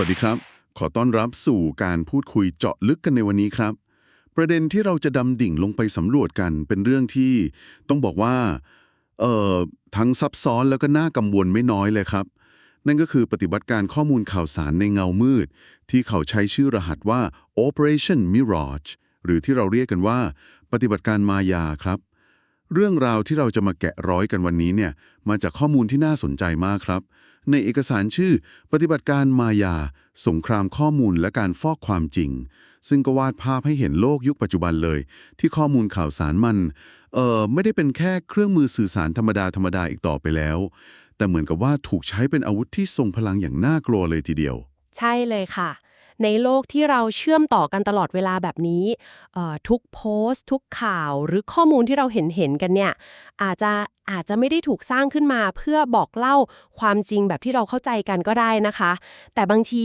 วัสดีครับ ขอต้อนรับสู่การพูดคุยเจาะลึกกันในวันนี้ครับ ประเด็นที่เราจะดำดิ่งลงไปสำรวจกันเป็นเรื่องที่ต้องบอกว่าเอ่อทั้งซับซ้อนแล้วก็น่ากังวลไม่น้อยเลยครับ นั่นก็คือปฏิบัติการข้อมูลข่าวสารในเงามืด ที่เขาใช้ชื่อรหัสว่า Operation Mirage หรือที่เราเรียกกันว่า ปฏิบัติการมายาครับ เรื่องราวที่เราจะมาแกะร้อยกันวันนี้เนี่ยมาจากข้อมูลที่น่าสนใจมากครับ ในเอกสารชื่อ ปฏิบัติการมายา สงครามข้อมูลและการฟอกความจริง ซึ่งก็วาดภาพให้เห็นโลกยุคปัจจุบันเลย ที่ข้อมูลข่าวสารมัน เอ่อ ไม่ได้เป็นแค่เครื่องมือสื่อสารธรรมดาธรรมดาอีกต่อไปแล้ว แต่เหมือนกับว่าถูกใช้เป็นอาวุธที่ทรงพลังอย่างน่ากลัวเลยทีเดียว ใช่เลยค่ะ ในโลกที่เราเชื่อมต่อกันตลอดเวลาแบบนี้ ทุกโพสต์ ทุกข่าวหรือข้อมูลที่เราเห็นเห็นกันเนี่ยอาจจะอาจจะไม่ได้ถูกสร้างขึ้นมาเพื่อบอกเล่าความจริงแบบที่เราเข้าใจกันก็ได้นะคะ แต่บางที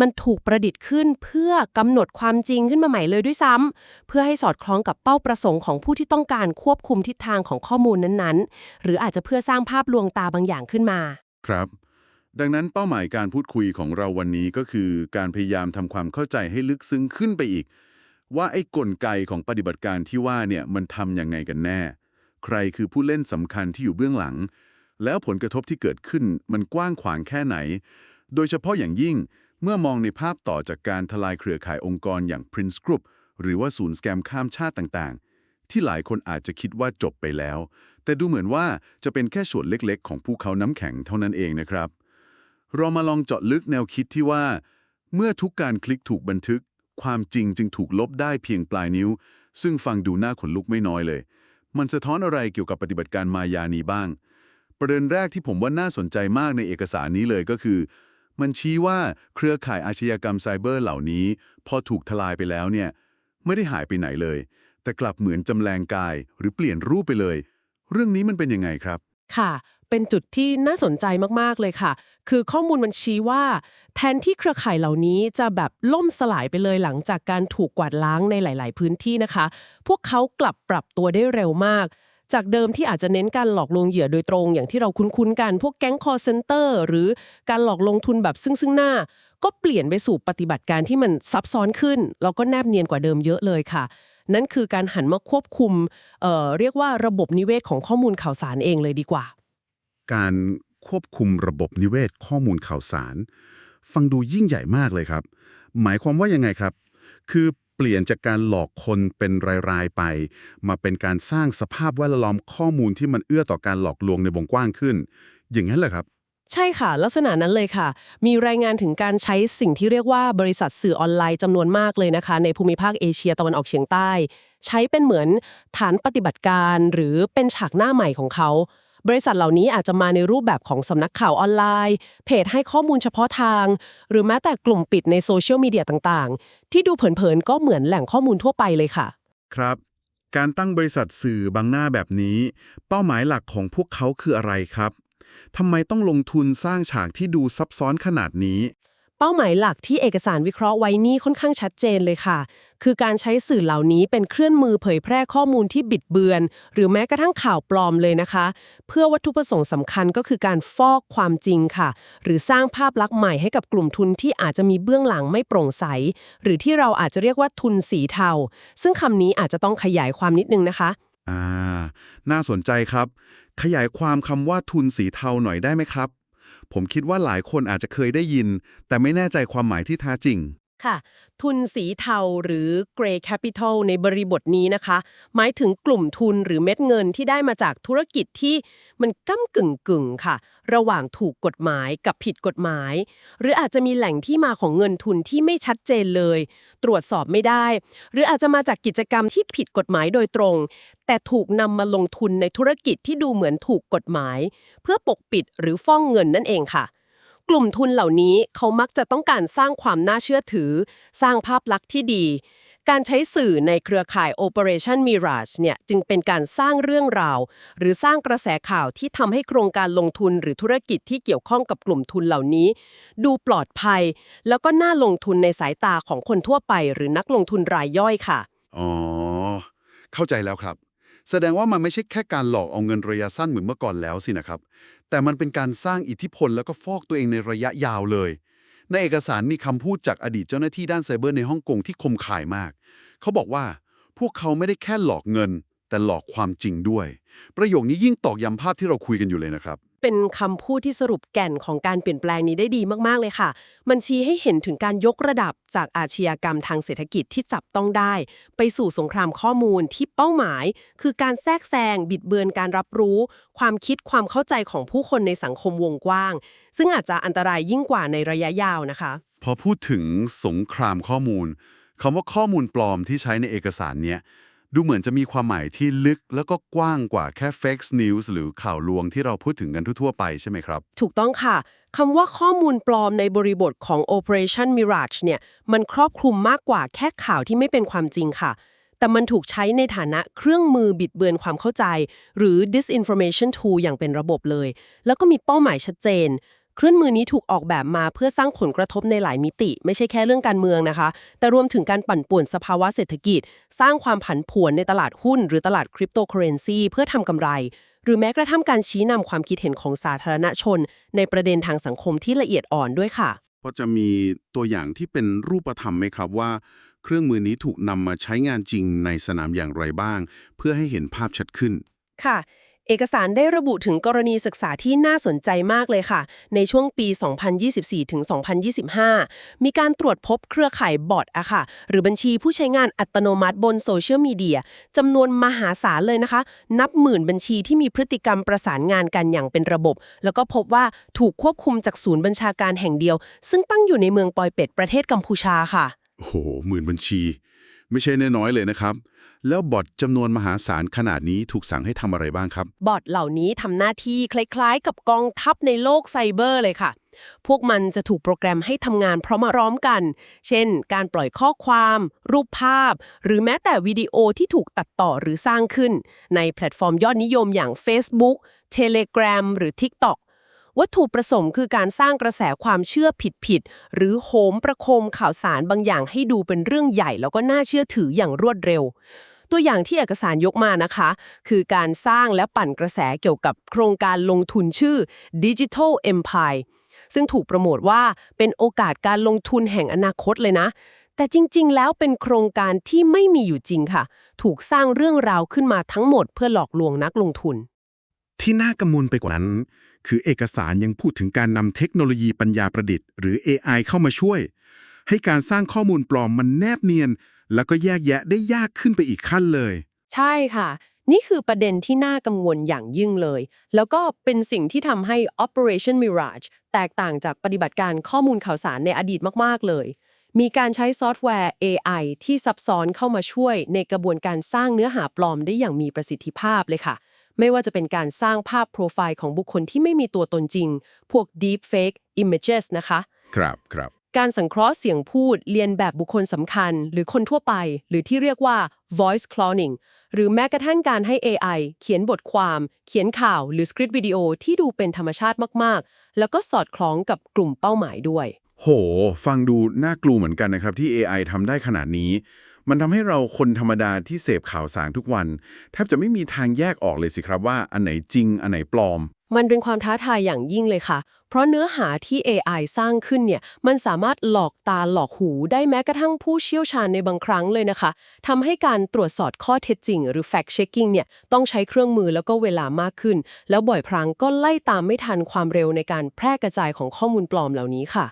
มันถูกประดิษฐ์ขึ้นเพื่อกำหนดความจริงขึ้นมาใหม่เลยด้วยซ้ำเพื่อให้สอดคล้องกับเป้าประสงค์ของผู้ที่ต้องการควบคุมทิศทางของข้อมูลนั้นๆ หรืออาจจะเพื่อสร้างภาพลวงตาบางอย่างขึ้นมา ครับ ดังนั้นเป้าหมายการพูดคุยของเราวันนี้ก็คือการพยายามทำความเข้าใจให้ลึกซึ้งขึ้นไปอีก ว่าไอ้กลไกของปฏิบัติการที่ว่าเนี่ยมันทำยังไงกันแน่ ใครคือผู้เล่นสำคัญที่อยู่เบื้องหลัง แล้วผลกระทบที่เกิดขึ้นมันกว้างขวางแค่ไหน โดยเฉพาะอย่างยิ่งเมื่อมองในภาพต่อจากการทลายเครือข่ายองค์กรอย่าง Prince Group หรือว่าศูนย์สแกมข้ามชาติต่างๆ ที่หลายคนอาจจะคิดว่าจบไปแล้ว แต่ดูเหมือนว่าจะเป็นแค่ส่วนเล็กๆ ของภูเขาน้ำแข็งเท่านั้นเองนะครับ เรามาลองเจาะลึกแนวคิดที่ว่า เมื่อทุกการคลิกถูกบันทึก ความจริงจึงถูกลบได้เพียงปลายนิ้ว ซึ่งฟังดูน่าขนลุกไม่น้อยเลย มันสะท้อนอะไรเกี่ยวกับปฏิบัติการมายานี้บ้าง ประเด็นแรกที่ผมว่าน่าสนใจมากในเอกสารนี้เลยก็คือ มันชี้ว่าเครือข่ายอาชญากรรมไซเบอร์เหล่านี้ พอถูกทลายไปแล้วเนี่ยไม่ได้หายไปไหนเลย แต่กลับเหมือนจำแรงกายหรือเปลี่ยนรูปไปเลย เรื่องนี้มันเป็นยังไงครับ ค่ะ เป็นจุดที่น่าสนใจมากๆเลยค่ะ คือข้อมูลมันชี้ว่า แทนที่เครือข่ายเหล่านี้จะแบบล่มสลายไปเลยหลังจากการถูกกวาดล้างในหลาย ๆ พื้นที่นะคะ พวกเขากลับปรับตัวได้เร็วมาก จากเดิมที่อาจจะเน้นการหลอกลวงเหยื่อโดยตรง อย่างที่เราคุ้นๆกันพวกแก๊งคอร์เซนเตอร์หรือการหลอกลงทุนแบบซึ่งซึ่งหน้าก็เปลี่ยนไปสู่ปฏิบัติการที่มันซับซ้อนขึ้น แล้วก็แนบเนียนกว่าเดิมเยอะเลยค่ะ นั่นคือการหันมาควบคุมเเรียกว่าระบบนิเวศของข้อมูลข่าวสารเองเลยดีกว่า การควบคุมระบบนิเวศข้อมูลข่าวสาร ฟังดูยิ่งใหญ่มากเลยครับ หมายความว่ายังไงครับ คือเปลี่ยนจากการหลอกคนเป็นรายๆไป มาเป็นการสร้างสภาพแวดล้อมข้อมูลที่มันเอื้อต่อการหลอกลวงในวงกว้างขึ้น อย่างนั้นเหรอครับใช่ค่ะ ลักษณะนั้นเลยค่ะ มีรายงานถึงการใช้สิ่งที่เรียกว่าบริษัทสื่อออนไลน์จำนวนมากเลยนะคะ ในภูมิภาคเอเชียตะวันออกเฉียงใต้ ใช้เป็นเหมือนฐานปฏิบัติการ หรือเป็นฉากหน้าใหม่ของเขา บริษัทเหล่านี้อาจจะมาในรูปแบบของสำนักข่าวออนไลน์ เพจให้ข้อมูลเฉพาะทาง หรือแม้แต่กลุ่มปิดในโซเชียลมีเดียต่างๆ ที่ดูเผินๆก็เหมือนแหล่งข้อมูลทั่วไปเลยค่ะ ครับ การตั้งบริษัทสื่อบางหน้าแบบนี้ เป้าหมายหลักของพวกเขาคืออะไรครับทำไมต้องลงทุนสร้างฉากที่ดูซับซ้อนขนาดนี้ เป้าหมายหลักที่เอกสารวิเคราะห์ไว้นี่ค่อนข้างชัดเจนเลยค่ะ คือการใช้สื่อเหล่านี้เป็นเครื่องมือเผยแพร่ข้อมูลที่บิดเบือน หรือแม้กระทั่งข่าวปลอมเลยนะคะ เพื่อวัตถุประสงค์สำคัญก็คือการฟอกความจริงค่ะ หรือสร้างภาพลักษณ์ใหม่ให้กับกลุ่มทุนที่อาจจะมีเบื้องหลังไม่โปร่งใส หรือที่เราอาจจะเรียกว่าทุนสีเทา ซึ่งคำนี้อาจจะต้องขยายความนิดนึงนะคะอ่าน่าสนใจครับ ขยายความคำว่าทุนสีเทาหน่อยได้ไหมครับ ผมคิดว่าหลายคนอาจจะเคยได้ยิน แต่ไม่แน่ใจความหมายที่แท้จริง ค่ะ ทุนสีเทาหรือ Grey Capital ในบริบทนี้นะคะ หมายถึงกลุ่มทุนหรือเม็ดเงินที่ได้มาจากธุรกิจที่มันก้ากึ่งกึ่งค่ะ ระหว่างถูกกฎหมายกับผิดกฎหมาย หรืออาจจะมีแหล่งที่มาของเงินทุนที่ไม่ชัดเจนเลย ตรวจสอบไม่ได้ หรืออาจจะมาจากกิจกรรมที่ผิดกฎหมายโดยตรง แต่ถูกนำมาลงทุนในธุรกิจที่ดูเหมือนถูกกฎหมาย เพื่อปกปิดหรือฟ้องเงินนั่นเองค่ะ ลุ่มทุนเหล่านี้เขามักจะต้องการสร้างความน่าเชื่อถือ สร้างภาพลักษณ์ที่ดี การใช้สื่อในเครือข่าย Operation Mirage เนี่ยจึงเป็นการสร้างเรื่องราว หรือสร้างกระแสข่าวที่ทำให้โครงการลงทุนหรือธุรกิจที่เกี่ยวข้องกับกลุ่มทุนเหล่านี้ ดูปลอดภัย แล้วก็น่าลงทุนในสายตาของคนทั่วไป หรือนักลงทุนรายย่อยค่ะ อ๋อ เข้าใจแล้วครับ แสดงว่ามันไม่ใช่แค่การหลอกเอาเงินระยะสั้นเหมือนเมื่อก่อนแล้วสินะครับ แต่มันเป็นการสร้างอิทธิพลแล้วก็ฟอกตัวเองในระยะยาวเลย ในเอกสารมีคำพูดจากอดีตเจ้าหน้าที่ด้านไซเบอร์ในฮ่องกงที่คมข่ายมาก เขาบอกว่าพวกเขาไม่ได้แค่หลอกเงิน แต่หลอกความจริงด้วย ประโยคนี้ยิ่งตอกย้ำภาพที่เราคุยกันอยู่เลยนะครับ เป็นคำพูดที่สรุปแก่นของการเปลี่ยนแปลงนี้ได้ดีมากๆเลยค่ะ มันชี้ให้เห็นถึงการยกระดับจากอาชญากรรมทางเศรษฐกิจที่จับต้องได้ ไปสู่สงครามข้อมูลที่เป้าหมาย คือการแทรกแซง บิดเบือนการรับรู้ ความคิดความเข้าใจของผู้คนในสังคมวงกว้าง ซึ่งอาจจะอันตรายยิ่งกว่าในระยะยาวนะคะ พอพูดถึงสงครามข้อมูลคำว่าข้อมูลปลอมที่ใช้ในเอกสารเนี้ย ดูเหมือนจะมีความหมายที่ลึกแล้วก็กว้างกว่าแค่ fake news หรือข่าวลวงที่เราพูดถึงกันทั่วๆไปใช่ไหมครับ ถูกต้องค่ะคำว่าข้อมูลปลอมในบริบทของ Operation Mirage เนี่ย มันครอบคลุมมากกว่าแค่ข่าวที่ไม่เป็นความจริงค่ะ แต่มันถูกใช้ในฐานะเครื่องมือบิดเบือนความเข้าใจ หรือ disinformation tool อย่างเป็นระบบเลย แล้วก็มีเป้าหมายชัดเจน เครื่องมือนี้ถูกออกแบบมาเพื่อสร้างผลกระทบในหลายมิติ ไม่ใช่แค่เรื่องการเมืองนะคะ แต่รวมถึงการปั่นป่วนสภาวะเศรษฐกิจ สร้างความผันผวนในตลาดหุ้น หรือตลาดคริปโตเคอเรนซีเพื่อทำกำไร หรือแม้กระทั่งการชี้นำความคิดเห็นของสาธารณชน ในประเด็นทางสังคมที่ละเอียดอ่อนด้วยค่ะก็จะมีตัวอย่างที่เป็นรูปธรรมไหมครับว่า เครื่องมือนี้ถูกนำมาใช้งานจริงในสนามอย่างไรบ้าง เพื่อให้เห็นภาพชัดขึ้น ค่ะ เอกสารได้ระบุถึงกรณีศึกษาที่น่าสนใจมากเลยค่ะ ในช่วงปี 2024 ถึง 2025 มีการตรวจพบเครือข่ายบอทอะค่ะ หรือบัญชีผู้ใช้งานอัตโนมัติบนโซเชียลมีเดียจำนวนมหาศาลเลยนะคะ นับหมื่นบัญชีที่มีพฤติกรรมประสานงานกันอย่างเป็นระบบ แล้วก็พบว่าถูกควบคุมจากศูนย์บัญชาการแห่งเดียว ซึ่งตั้งอยู่ในเมืองปอยเป็ดประเทศกัมพูชาค่ะ โอ้โหหมื่นบัญชี ไม่ใช่น้อยเลยนะครับ แล้วบอทจำนวนมหาศาลขนาดนี้ถูกสั่งให้ทำอะไรบ้างครับ บอทเหล่านี้ทำหน้าที่คล้ายๆ กับกองทัพในโลกไซเบอร์เลยค่ะ พวกมันจะถูกโปรแกรมให้ทำงานพร้อมๆกัน เช่น การปล่อยข้อความ รูปภาพ หรือแม้แต่วิดีโอที่ถูกตัดต่อหรือสร้างขึ้น ในแพลตฟอร์มยอดนิยมอย่าง Facebook Telegram หรือ TikTok วัตถุประสงค์คือการสร้างกระแสความเชื่อผิดๆหรือโหมประโคมข่าวสารบางอย่างให้ดูเป็นเรื่องใหญ่แล้วก็น่าเชื่อถืออย่างรวดเร็ว ตัวอย่างที่เอกสารยกมานะคะ คือการสร้างและปั่นกระแสเกี่ยวกับโครงการลงทุนชื่อ Digital Empire ซึ่งถูกโปรโมทว่าเป็นโอกาสการลงทุนแห่งอนาคตเลยนะ แต่จริง ๆ แล้วเป็นโครงการที่ไม่มีอยู่จริงค่ะ ถูกสร้างเรื่องราวขึ้นมาทั้งหมดเพื่อหลอกลวงนักลงทุน ที่น่ากังวลไปกว่านั้น คือเอกสารยังพูดถึงการนำเทคโนโลยีปัญญาประดิษฐ์หรือ AI เข้ามาช่วย ให้การสร้างข้อมูลปลอมมันแนบเนียน แล้วก็แยกแยะได้ยากขึ้นไปอีกขั้นเลย ใช่ค่ะ นี่คือประเด็นที่น่ากังวลอย่างยิ่งเลย แล้วก็เป็นสิ่งที่ทำให้ Operation Mirage แตกต่างจากปฏิบัติการข้อมูลข่าวสารในอดีตมาก ๆ เลย มีการใช้ซอฟต์แวร์ AI ที่ซับซ้อนเข้ามาช่วยในกระบวนการสร้างเนื้อหาปลอมได้อย่างมีประสิทธิภาพเลยค่ะ ไม่ว่าจะเป็นการสร้างภาพโปรไฟล์ของบุคคลที่ไม่มีตัวตนจริง พวก Deep Fake Images นะคะ ครับครับ การสังเคราะห์เสียงพูดเรียนแบบบุคคลสำคัญ หรือคนทั่วไป หรือที่เรียกว่า voice cloning หรือแม้กระทั่งการให้ AI เขียนบทความ เขียนข่าว หรือสคริปต์วิดีโอที่ดูเป็นธรรมชาติมาก ๆ แล้วก็สอดคล้องกับกลุ่มเป้าหมายด้วย โห ฟังดูน่ากลัวเหมือนกันนะครับที่ AI ทำได้ขนาดนี้ มันทำให้เราคนธรรมดาที่เสพข่าวสารทุกวันแทบจะไม่มีทางแยกออกเลยสิครับว่าอันไหนจริง อันไหนปลอม มันเป็นความท้าทายอย่างยิ่งเลยค่ะ เพราะเนื้อหาที่ AI สร้างขึ้นเนี่ยมันสามารถหลอกตาหลอกหูได้แม้กระทั่งผู้เชี่ยวชาญในบางครั้งเลยนะคะทำให้การตรวจสอบข้อเท็จจริง หรือ fact checking เนี่ยต้องใช้เครื่องมือแล้วก็เวลามากขึ้น แล้วบ่อยครั้งก็ไล่ตามไม่ทันความเร็วในการแพร่กระจายของข้อมูลปลอมเหล่านี้ค่ะ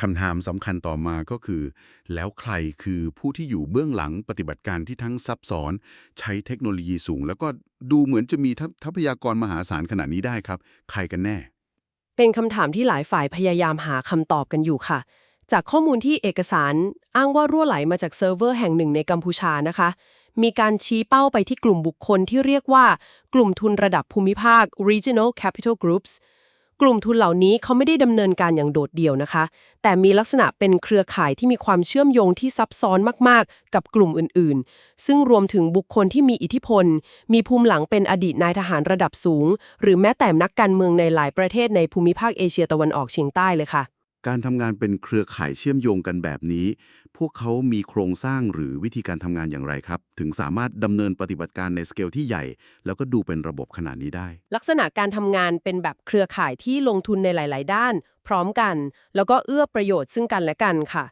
คำถามสำคัญต่อมาก็คือ แล้วใครคือผู้ที่อยู่เบื้องหลังปฏิบัติการที่ทั้งซับซ้อน ใช้เทคโนโลยีสูง แล้วก็ดูเหมือนจะมีทัพทรัพยากรมหาศาลขนาดนี้ได้ครับ ใครกันแน่ เป็นคำถามที่หลายฝ่ายพยายามหาคำตอบกันอยู่ค่ะ จากข้อมูลที่เอกสารอ้างว่ารั่วไหลมาจากเซิร์ฟเวอร์แห่งหนึ่งในกัมพูชานะคะ มีการชี้เป้าไปที่กลุ่มบุคคลที่เรียกว่า กลุ่มทุนระดับภูมิภาค regional capital groups กลุ่มทุนเหล่านี้เขาไม่ได้ดำเนินการอย่างโดดเดี่ยวนะคะ แต่มีลักษณะเป็นเครือข่ายที่มีความเชื่อมโยงที่ซับซ้อนมากๆ กับกลุ่มอื่นๆ ซึ่งรวมถึงบุคคลที่มีอิทธิพล มีภูมิหลังเป็นอดีตนายทหารระดับสูง หรือแม้แต่นักการเมืองในหลายประเทศในภูมิภาคเอเชียตะวันออกเฉียงใต้เลยค่ะ การทำงานเป็นเครือข่ายเชื่อมโยงกันแบบนี้ พวกเขามีโครงสร้างหรือวิธีการทำงานอย่างไรครับ ถึงสามารถดำเนินปฏิบัติการในสเกลที่ใหญ่ แล้วก็ดูเป็นระบบขนาดนี้ได้ ลักษณะการทำงานเป็นแบบเครือข่ายที่ลงทุนในหลาย ๆ ด้าน พร้อมกัน แล้วก็เอื้อประโยชน์ซึ่งกันและกันค่ะ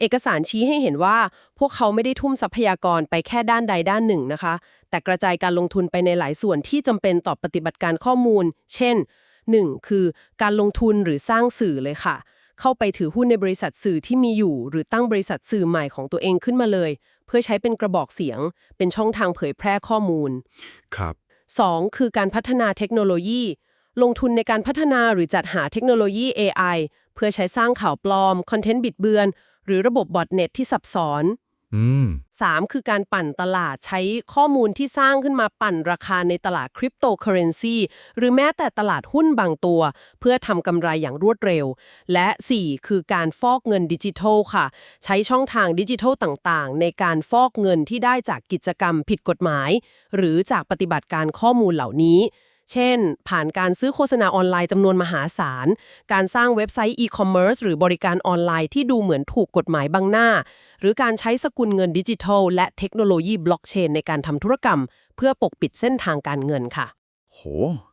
เอกสารชี้ให้เห็นว่า พวกเขาไม่ได้ทุ่มทรัพยากรไปแค่ด้านใดด้านหนึ่งนะคะ แต่กระจายการลงทุนไปในหลายส่วนที่จำเป็นต่อปฏิบัติการข้อมูล เช่น 1. คือการลงทุนหรือสร้างสื่อเลยค่ะ เข้าไปถือหุ้นในบริษัทสื่อที่มีอยู่ หรือตั้งบริษัทสื่อใหม่ของตัวเองขึ้นมาเลย เพื่อใช้เป็นกระบอกเสียง เป็นช่องทางเผยแพร่ข้อมูล ครับ 2. คือการพัฒนาเทคโนโลยี ลงทุนในการพัฒนาหรือจัดหาเทคโนโลยี AI เพื่อใช้สร้างข่าวปลอม คอนเทนต์บิดเบือน หรือระบบบอทเน็ตที่ซับซ้อน อืม 3. คือการปั่นตลาดใช้ข้อมูลที่สร้างขึ้นมาปั่นราคาในตลาดคริปโตเคอเรนซีหรือแม้แต่ตลาดหุ้นบางตัว เพื่อทำกำไรอย่างรวดเร็ว และ 4. คือการฟอกเงินดิจิทัลค่ะ ใช้ช่องทางดิจิทัลต่างๆ ในการฟอกเงินที่ได้จากกิจกรรมผิดกฎหมาย หรือจากปฏิบัติการข้อมูลเหล่านี้ เช่น ผ่านการซื้อโฆษณาออนไลน์จำนวนมหาศาล การสร้างเว็บไซต์อีคอมเมิร์ซหรือบริการออนไลน์ที่ดูเหมือนถูกกฎหมายบังหน้า หรือการใช้สกุลเงินดิจิทัล และเทคโนโลยีบล็อกเชนในการทำธุรกรรม เพื่อปกปิดเส้นทางการเงินค่ะ โห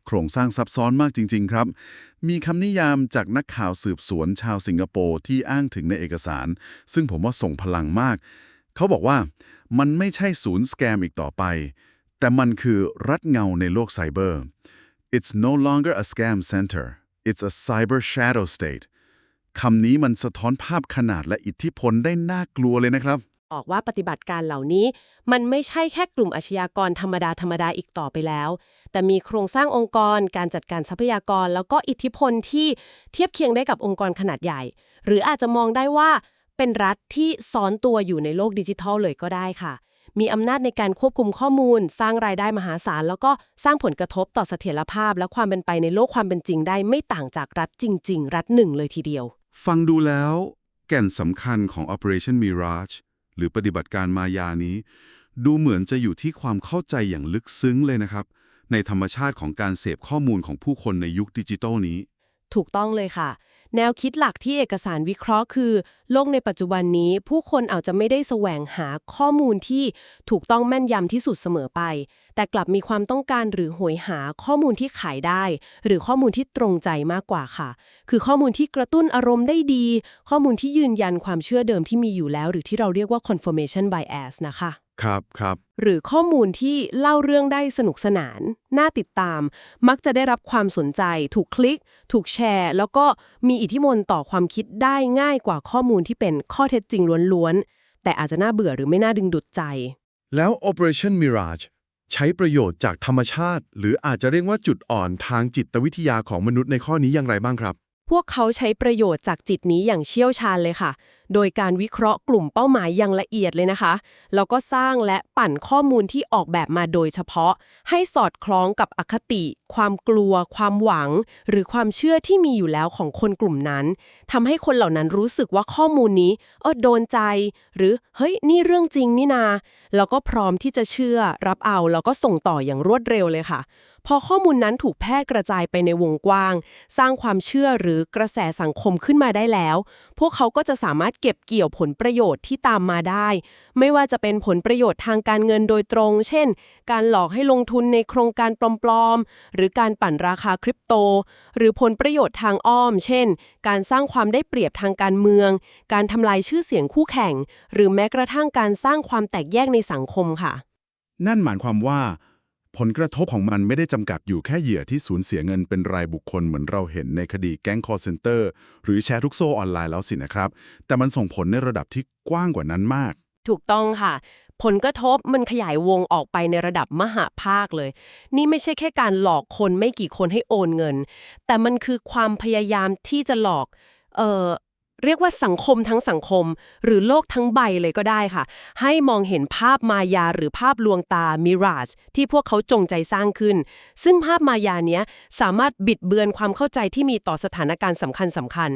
โครงสร้างซับซ้อนมากจริง ๆ ครับ มีคำนิยามจากนักข่าวสืบสวนชาวสิงคโปร์ที่อ้างถึงในเอกสาร ซึ่งผมว่าส่งพลังมาก เขาบอกว่ามันไม่ใช่ศูนย์สแกมอีกต่อไป แต่มันคือรัฐเงาในโลกไซเบอร์ It's no longer a scam center it's a cyber shadow state คำนี้มันสะท้อนภาพขนาดและอิทธิพลได้น่ากลัวเลยนะครับ ออกว่าปฏิบัติการเหล่านี้ มันไม่ใช่แค่กลุ่มอาชญากรธรรมดาธรรมดาอีกต่อไปแล้ว แต่มีโครงสร้างองค์กร การจัดการทรัพยากร แล้วก็อิทธิพลที่เทียบเคียงได้กับองค์กรขนาดใหญ่ หรืออาจจะมองได้ว่าเป็นรัฐที่ซ้อนตัวอยู่ในโลกดิจิทัลเลยก็ได้ค่ะ มีอำนาจในการควบคุมข้อมูล สร้างรายได้มหาศาล แล้วก็สร้างผลกระทบต่อเสถียรภาพ และความเป็นไปในโลกความเป็นจริงได้ ไม่ต่างจากรัฐจริง ๆ รัฐหนึ่งเลยทีเดียว ฟังดูแล้ว แก่นสำคัญของ Operation Mirage หรือปฏิบัติการมายานี้ ดูเหมือนจะอยู่ที่ความเข้าใจอย่างลึกซึ้งเลยนะครับ ในธรรมชาติของการเสพข้อมูลของผู้คนในยุคดิจิทัลนี้ ถูกต้องเลยค่ะ แนวคิดหลักที่เอกสารวิเคราะห์คือ โลกในปัจจุบันนี้ ผู้คนอาจจะไม่ได้แสวงหาข้อมูลที่ถูกต้องแม่นยำที่สุดเสมอไป แต่กลับมีความต้องการหรือหวยหาข้อมูลที่ขายได้ หรือข้อมูลที่ตรงใจมากกว่าค่ะ คือข้อมูลที่กระตุ้นอารมณ์ได้ดี ข้อมูลที่ยืนยันความเชื่อเดิมที่มีอยู่แล้ว หรือที่เราเรียกว่า confirmation bias นะคะ ครับครับ หรือข้อมูลที่เล่าเรื่องได้สนุกสนาน น่าติดตาม มักจะได้รับความสนใจ ถูกคลิก ถูกแชร์ แล้วก็มีอิทธิพลต่อความคิดได้ง่ายกว่าข้อมูลที่เป็นข้อเท็จจริงล้วนๆ แต่อาจจะน่าเบื่อหรือไม่น่าดึงดูดใจ แล้ว Operation Mirage ใช้ประโยชน์จากธรรมชาติ หรืออาจจะเรียกว่าจุดอ่อนทางจิตวิทยาของมนุษย์ในข้อนี้อย่างไรบ้างครับ พวกเขาใช้ประโยชน์จากจิตนี้อย่างเชี่ยวชาญเลยค่ะ โดยการวิเคราะห์กลุ่มเป้าหมายอย่างละเอียดเลยนะคะ แล้วก็สร้างและปั่นข้อมูลที่ออกแบบมาโดยเฉพาะ ให้สอดคล้องกับอคติ ความกลัว ความหวัง หรือความเชื่อที่มีอยู่แล้วของคนกลุ่มนั้นทำให้คนเหล่านั้นรู้สึกว่าข้อมูลนี้เออโดนใจ หรือเฮ้ยนี่เรื่องจริงนี่นา แล้วก็พร้อมที่จะเชื่อ รับเอาแล้วก็ส่งต่ออย่างรวดเร็วเลยค่ะพอข้อมูลนั้นถูกแพร่กระจายไปในวงกว้าง สร้างความเชื่อหรือกระแสสังคมขึ้นมาได้แล้ว พวกเขาก็จะสามารถเก็บเกี่ยวผลประโยชน์ที่ตามมาได้ ไม่ว่าจะเป็นผลประโยชน์ทางการเงินโดยตรง เช่น การหลอกให้ลงทุนในโครงการปลอมๆ หรือการปั่นราคาคริปโต หรือผลประโยชน์ทางอ้อม เช่น การสร้างความได้เปรียบทางการเมือง การทำลายชื่อเสียงคู่แข่ง หรือแม้กระทั่งการสร้างความแตกแยกในสังคมค่ะ นั่นหมายความว่า ผลกระทบของมันไม่ได้จำกัดอยู่แค่เหยื่อที่สูญเสียเงินเป็นรายบุคคลเหมือนเราเห็นในคดีแก๊งคอร์เซนเตอร์หรือแชร์ทุกโซ่ออนไลน์แล้วสินะครับ แต่มันส่งผลในระดับที่กว้างกว่านั้นมาก ถูกต้องค่ะ ผลกระทบมันขยายวงออกไปในระดับมหาภาคเลย นี่ไม่ใช่แค่การหลอกคนไม่กี่คนให้โอนเงิน แต่มันคือความพยายามที่จะหลอกเอ่อ เรียกว่าสังคมทั้งสังคม หรือโลกทั้งใบเลยก็ได้ค่ะ ให้มองเห็นภาพมายาหรือภาพลวงตา mirage ที่พวกเขาจงใจสร้างขึ้น ซึ่งภาพมายาเนี้ยสามารถบิดเบือนความเข้าใจที่มีต่อสถานการณ์สำคัญสำคัญ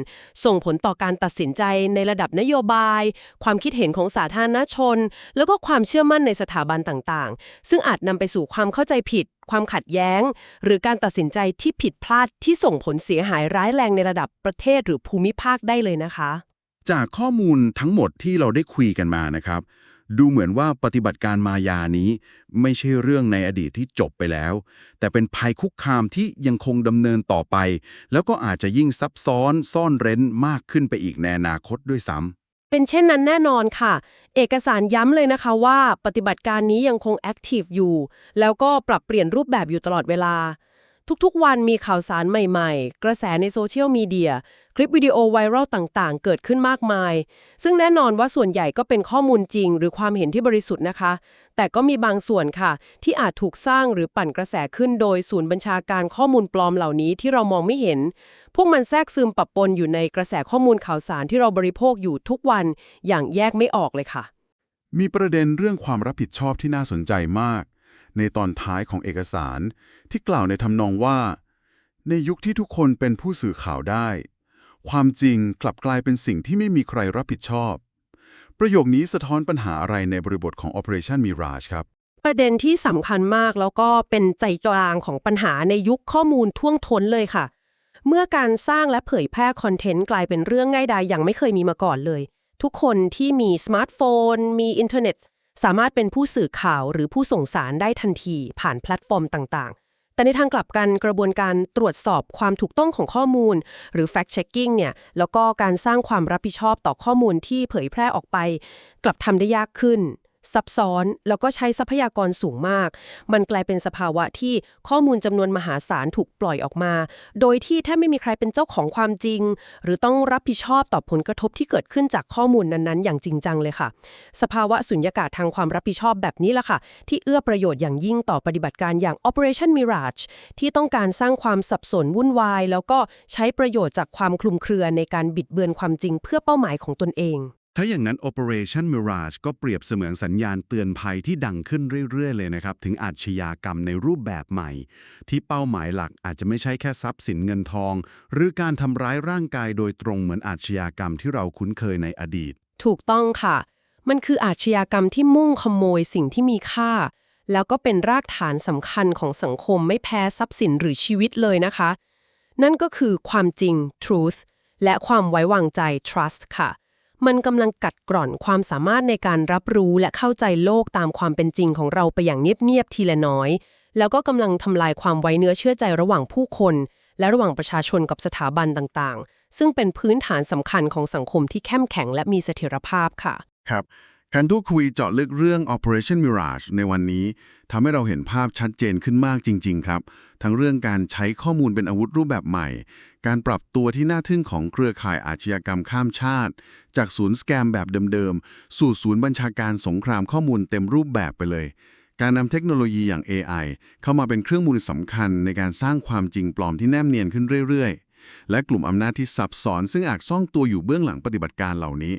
ส่งผลต่อการตัดสินใจในระดับนโยบาย ความคิดเห็นของสาธารณชน แล้วก็ความเชื่อมั่นในสถาบันต่างๆ ซึ่งอาจนำไปสู่ความเข้าใจผิดความขัดแย้ง หรือการตัดสินใจที่ผิดพลาดที่ส่งผลเสียหายร้ายแรงในระดับประเทศหรือภูมิภาคได้เลยนะคะ จากข้อมูลทั้งหมดที่เราได้คุยกันมานะครับ ดูเหมือนว่าปฏิบัติการมายานี้ ไม่ใช่เรื่องในอดีตที่จบไปแล้ว แต่เป็นภัยคุกคามที่ยังคงดำเนินต่อไป แล้วก็อาจจะยิ่งซับซ้อนซ่อนเร้นมากขึ้นไปอีกในอนาคตด้วยซ้ำ เป็นเช่นนั้นแน่นอนค่ะ เอกสารย้ำเลยนะคะว่าปฏิบัติการนี้ยังคงแอคทีฟอยู่ แล้วก็ปรับเปลี่ยนรูปแบบอยู่ตลอดเวลา ทุกๆ วันมีข่าวสารใหม่ๆ กระแสในโซเชียลมีเดีย คลิปวิดีโอไวรัลต่างๆ เกิดขึ้นมากมาย ซึ่งแน่นอนว่าส่วนใหญ่ก็เป็นข้อมูลจริง หรือความเห็นที่บริสุทธิ์นะคะ แต่ก็มีบางส่วนค่ะ ที่อาจถูกสร้างหรือปั่นกระแสขึ้นโดยศูนย์บัญชาการข้อมูลปลอมเหล่านี้ที่เรามองไม่เห็น พวกมันแทรกซึมปะปนอยู่ในกระแสข้อมูลข่าวสารที่เราบริโภคอยู่ทุกวันอย่างแยกไม่ออกเลยค่ะ มีประเด็นเรื่องความรับผิดชอบที่น่าสนใจมาก ในตอนท้ายของเอกสาร ที่กล่าวในทำนองว่า ในยุคที่ทุกคนเป็นผู้สื่อข่าวได้ ความจริงกลับกลายเป็นสิ่งที่ไม่มีใครรับผิดชอบ ประโยคนี้สะท้อนปัญหาอะไรในบริบทของ Operation Mirage ครับ ประเด็นที่สำคัญมากแล้วก็เป็นใจกลางของปัญหาในยุคข้อมูลท่วงท้นเลยค่ะ เมื่อการสร้างและเผยแพร่คอนเทนต์กลายเป็นเรื่องง่ายดายอย่างไม่เคยมีมาก่อนเลยทุกคนที่มีสมาร์ทโฟน มีอินเทอร์เน็ต สามารถเป็นผู้สื่อข่าวหรือผู้ส่งสารได้ทันทีผ่านแพลตฟอร์มต่างๆ แต่ในทางกลับกันกระบวนการตรวจสอบความถูกต้องของข้อมูล หรือ fact checking เนี่ย แล้วก็การสร้างความรับผิดชอบต่อข้อมูลที่เผยแพร่ออกไป กลับทำได้ยากขึ้น ซับซ้อน แล้วก็ใช้ทรัพยากรสูงมาก มันกลายเป็นสภาวะที่ข้อมูลจำนวนมหาศาลถูกปล่อยออกมา โดยที่แทบไม่มีใครเป็นเจ้าของความจริง หรือต้องรับผิดชอบต่อผลกระทบที่เกิดขึ้นจากข้อมูลนั้นๆ อย่างจริงจังเลยค่ะ สภาวะสุญญากาศทางความรับผิดชอบแบบนี้แหละค่ะ ที่เอื้อประโยชน์อย่างยิ่งต่อปฏิบัติการอย่าง Operation Mirage ที่ต้องการสร้างความสับสนวุ่นวาย แล้วก็ใช้ประโยชน์จากความคลุมเครือในการบิดเบือนความจริงเพื่อเป้าหมายของตนเอง ถ้าอย่างนั้น Operation Mirage ก็เปรียบเสมือนสัญญาณเตือนภัยที่ดังขึ้นเรื่อย ๆ เลยนะครับ ถึงอาชญากรรมในรูปแบบใหม่ ที่เป้าหมายหลักอาจจะไม่ใช่แค่ทรัพย์สินเงินทอง หรือการทำร้ายร่างกายโดยตรงเหมือนอาชญากรรมที่เราคุ้นเคยในอดีต ถูกต้องค่ะ มันคืออาชญากรรมที่มุ่งขโมยสิ่งที่มีค่า แล้วก็เป็นรากฐานสำคัญของสังคมไม่แพ้ทรัพย์สินหรือชีวิตเลยนะคะ นั่นก็คือความจริง truth และความไว้วางใจ trust ค่ะ มันกำลังกัดกร่อนความสามารถในการรับรู้และเข้าใจโลกตามความเป็นจริงของเราไปอย่างเงียบๆทีละน้อย แล้วก็กำลังทำลายความไว้เนื้อเชื่อใจระหว่างผู้คน และระหว่างประชาชนกับสถาบันต่างๆ ซึ่งเป็นพื้นฐานสำคัญของสังคมที่เข้มแข็งและมีเสถียรภาพค่ะ ครับการทูคุยเจาะลึกเรื่อง Operation Mirage ในวันนี้ทำให้เราเห็นภาพชัดเจนขึ้นมากจริง ๆ ครับ ทั้งเรื่องการใช้ข้อมูลเป็นอาวุธรูปแบบใหม่ การปรับตัวที่น่าทึ่งของเครือข่ายอาชญากรรมข้ามชาติ จากศูนย์สแกมแบบเดิมๆ สู่ศูนย์บัญชาการสงครามข้อมูลเต็มรูปแบบไปเลย การนำเทคโนโลยีอย่าง AI เข้ามาเป็นเครื่องมือสำคัญในการสร้างความจริงปลอมที่แนบเนียนขึ้นเรื่อยๆ และกลุ่มอำนาจที่ซับซ้อนซึ่งอาจซ่องตัวอยู่เบื้องหลังปฏิบัติการเหล่านี้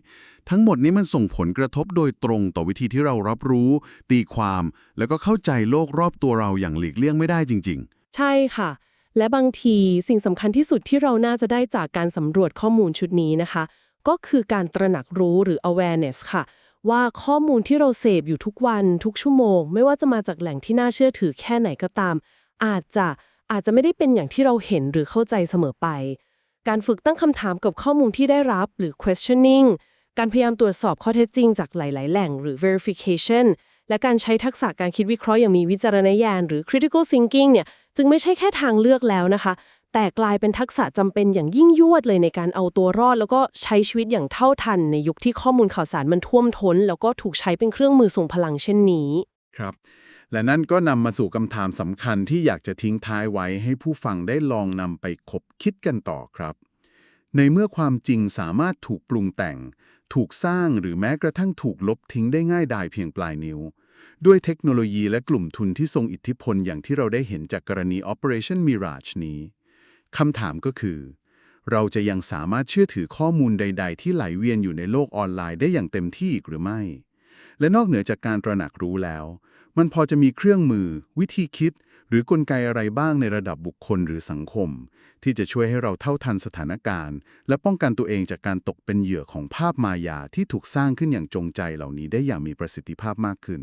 ทั้งหมดนี้มันส่งผลกระทบโดยตรงต่อวิธีที่เรารับรู้ ตีความ แล้วก็เข้าใจโลกรอบตัวเราอย่างหลีกเลี่ยงไม่ได้จริง ๆ ใช่ค่ะ และบางทีสิ่งสำคัญที่สุดที่เราน่าจะได้จากการสำรวจข้อมูลชุดนี้นะคะ ก็คือการตระหนักรู้หรือ awareness ค่ะ ว่าข้อมูลที่เราเสพอยู่ทุกวันทุกชั่วโมง ไม่ว่าจะมาจากแหล่งที่น่าเชื่อถือแค่ไหนก็ตาม อาจจะอาจจะไม่ได้เป็นอย่างที่เราเห็นหรือเข้าใจเสมอไป การฝึกตั้งคำถามกับข้อมูลที่ได้รับหรือ questioning การพยายามตรวจสอบข้อเท็จจริงจากหลาย ๆ แหล่งหรือ verification และการใช้ทักษะการคิดวิเคราะห์อย่างมีวิจารณญาณหรือ critical thinking เนี่ยจึงไม่ใช่แค่ทางเลือกแล้วนะคะ แต่กลายเป็นทักษะจำเป็นอย่างยิ่งยวดเลยในการเอาตัวรอด แล้วก็ใช้ชีวิตอย่างเท่าทัน ในยุคที่ข้อมูลข่าวสารมันท่วมท้น แล้วก็ถูกใช้เป็นเครื่องมือส่งพลังเช่นนี้ครับและนั่นก็นำมาสู่คำถามสำคัญที่อยากจะทิ้งท้ายไว้ให้ผู้ฟังได้ลองนำไปคบคิดกันต่อครับ ในเมื่อความจริงสามารถถูกปรุงแต่ง ถูกสร้างหรือแม้กระทั่งถูกลบทิ้งได้ง่ายดายเพียงปลายนิ้ว ด้วยเทคโนโลยีและกลุ่มทุนที่ทรงอิทธิพลอย่างที่เราได้เห็นจากกรณี Operation Mirage นี้คำถามก็คือ เราจะยังสามารถเชื่อถือข้อมูลใด ๆ ที่ไหลเวียนอยู่ในโลกออนไลน์ได้อย่างเต็มที่อีกหรือไม่ และนอกเหนือจากการตระหนักรู้แล้ว มันพอจะมีเครื่องมือ วิธีคิด หรือกลไกอะไรบ้างในระดับบุคคลหรือสังคม ที่จะช่วยให้เราเท่าทันสถานการณ์ และป้องกันตัวเองจากการตกเป็นเหยื่อของภาพมายาที่ถูกสร้างขึ้นอย่างจงใจเหล่านี้ได้อย่างมีประสิทธิภาพมากขึ้น